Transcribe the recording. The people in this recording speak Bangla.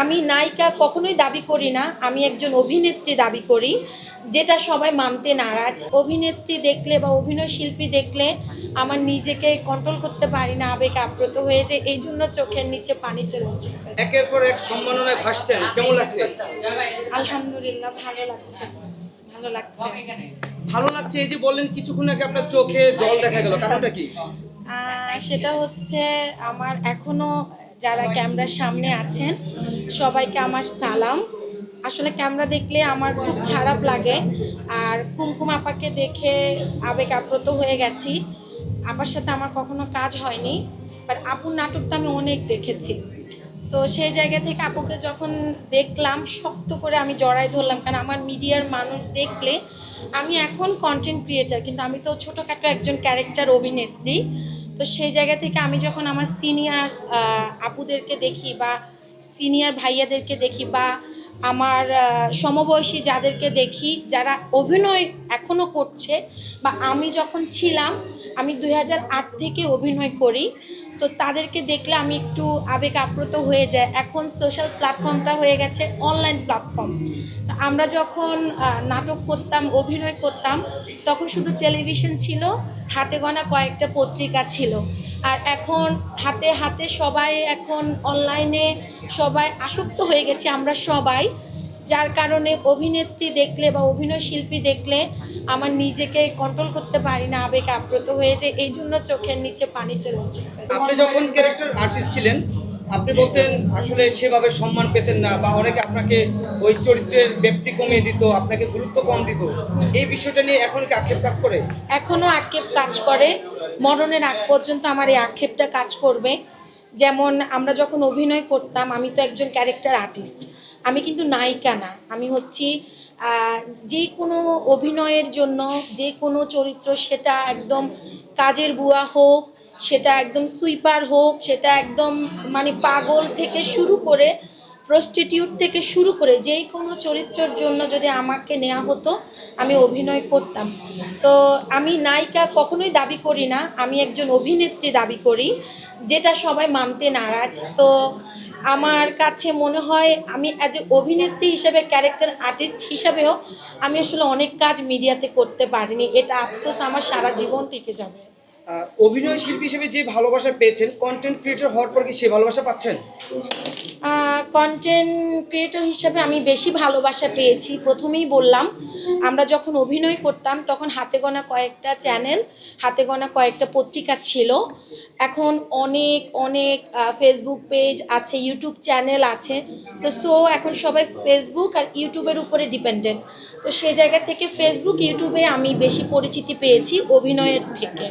আমি নায়িকা কখনোই দাবি করি না আমি একজন অভিনেত্রী দাবি করি যেটা সবাই মানতে নারাজ। অভিনেত্রী দেখলে বা অভিনয় শিল্পী দেখলে আমার নিজেকে কন্ট্রোল করতে পারি না আবেগ আপ্রত হয়ে যে এই জন্য চোখের নিচে পানি চলে এসেছে। একের পর এক সম্মাননায় ভাসছেন কেমন লাগছে? আলহামদুলিল্লাহ ভালো লাগছে ভালো লাগছে। ভালো লাগছে এই যে বললেন কিছুক্ষণ আগে আপনার চোখে জল দেখা গেল কারণটা কি? সেটা হচ্ছে আমার এখনও যারা ক্যামেরার সামনে আছেন, সবাইকে আমার সালাম। আসলে ক্যামেরা দেখলে আমার খুব খারাপ লাগে, আর কুমকুম আপাকে দেখে আবেগ আপ্রত হয়ে গেছি। আপার সাথে আমার কখনো কাজ হয়নি বাট আপুর নাটক তো আমি অনেক দেখেছি। তো সেই জায়গা থেকে আপুকে যখন দেখলাম, শক্ত করে আমি জড়াই ধরলাম, কারণ আমার মিডিয়ার মানুষ দেখলে আমি এখন কন্টেন্ট ক্রিয়েটার কিন্তু আমি তো ছোটোখাটো একজন ক্যারেক্টার অভিনেত্রী। তো সেই জায়গা থেকে আমি যখন আমার সিনিয়র আপুদেরকে দেখি বা সিনিয়র ভাইয়াদেরকে দেখি বা আমার সমবয়সী যাদেরকে দেখি, যারা অভিনয় এখনও করছে বা আমি যখন ছিলাম, আমি দু হাজার আট থেকে অভিনয় করি। তো তাদেরকে দেখলে আমি একটু আবেগ আপ্রত হয়ে যায় এখন সোশ্যাল প্ল্যাটফর্মটা হয়ে গেছে অনলাইন প্ল্যাটফর্ম তো আমরা যখন নাটক করতাম, অভিনয় করতাম, তখন শুধু টেলিভিশন ছিল, হাতে গোনা কয়েকটা পত্রিকা ছিল। আর এখন হাতে হাতে সবাই এখন অনলাইনে সবাই আসক্ত হয়ে গেছে আমরা সবাই। যার কারণে অভিনেত্রী দেখলে বা অভিনয় শিল্পী দেখলে আমার নিজেকে কন্ট্রোল করতে পারি না আবেগ আপ্রত হয়ে যে এই জন্য চোখের নিচে পানি চলে এসেছে। আপনি যখন ক্যারেক্টার আর্টিস্ট ছিলেন আপনি বলতেন আসলে সেভাবে সম্মান পেতেন না বা অনেকে আপনাকে ওই চরিত্রের ব্যক্তি কমিয়ে দিত আপনাকে গুরুত্ব কম দিত। এই বিষয়টা নিয়ে এখন কি আক্ষেপ কাজ করে? এখনও আক্ষেপ কাজ করে। মরণের আগ পর্যন্ত আমার এই আক্ষেপটা কাজ করবে। যেমন আমরা যখন অভিনয় করতাম আমি তো একজন ক্যারেক্টার আর্টিস্ট আমি কিন্তু নায়িকা না। আমি হচ্ছি যে কোনো অভিনয়ের জন্য যে কোনো চরিত্র সেটা একদম কাজের বুয়া হোক, সেটা একদম সুইপার হোক, সেটা একদম মানে পাগল থেকে শুরু করে প্রস্টিটিউট থেকে শুরু করে যেই কোনো চরিত্রের জন্য যদি আমাকে নেওয়া হতো আমি অভিনয় করতাম। তো আমি নায়িকা কখনোই দাবি করি না আমি একজন অভিনেত্রী দাবি করি যেটা সবাই মানতে নারাজ। তো আমার কাছে মনে হয় আমি অ্যাজ এ অভিনেত্রী হিসেবে ক্যারেক্টার আর্টিস্ট হিসাবেও আমি আসলে অনেক কাজ মিডিয়াতে করতে পারিনি। এটা আফসোস আমার সারা জীবন থেকে যাবে। অভিনয় শিল্পী হিসেবে যে ভালোবাসা পেয়েছেন কন্টেন্ট ক্রিয়েটর হওয়ার পর কি সেই ভালোবাসা পাচ্ছেন? কন্টেন্ট ক্রিয়েটর হিসাবে আমি বেশি ভালোবাসা পেয়েছি, প্রথমেই বললাম। আমরা যখন অভিনয় করতাম, তখন হাতে গোনা কয়েকটা চ্যানেল হাতে গোনা কয়েকটা পত্রিকা ছিল। এখন অনেক অনেক ফেসবুক পেজ আছে ইউটিউব চ্যানেল আছে। তো সো এখন সবাই ফেসবুক আর ইউটিউবের উপরে ডিপেন্ডেন্ট তো সেই জায়গা থেকে ফেসবুক ইউটিউবে আমি বেশি পরিচিতি পেয়েছি অভিনয়ের থেকে।